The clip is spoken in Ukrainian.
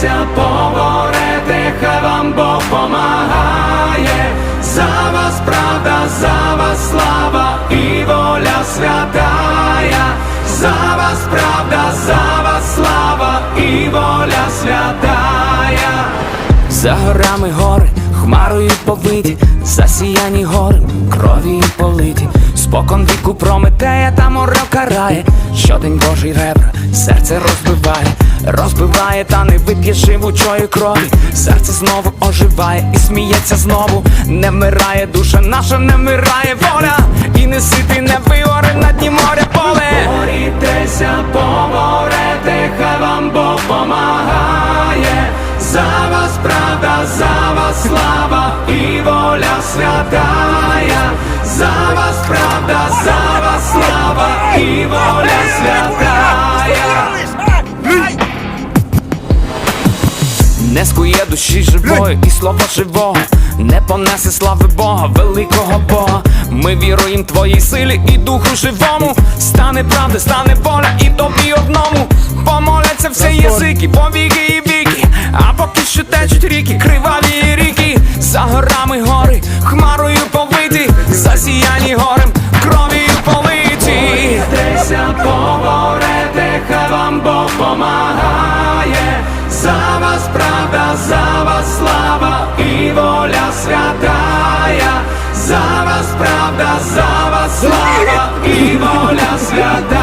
Борітеся, поборете, хай вам Бог помагає. За вас правда, за вас слава і воля святая. За вас правда, за вас слава і воля святая. За горами гори, хмарою повиті, засіяні гори, крові политі, спокон віку прометея та морок карає, щодень Божий ребра, серце розбиває, розбиває, та не вип'є живучої крові. Серце знову оживає і сміється знову. Не вмирає душа наша, не вмирає воля, і не ситий, не вигоре на дні моря поле. Борітеся, поборете, хай вам Бог помагає. За вас правда, за вас слава і воля святая. За Не скує душі живої і слова живого, не понесе слави Бога, великого Бога. Ми віруємо твоїй силі і духу живому. Стане правда, стане воля і тобі одному. Помоляться всі язики, повіки і віки. А поки що течуть ріки, криваві ріки, за горами гори, хмарою повиті, засіяні горем, кров'ю политі. Борітеся, поборете, хай вам Бог помагає правда, за вас слава и воля святая, за вас правда, за вас слава и воля святая.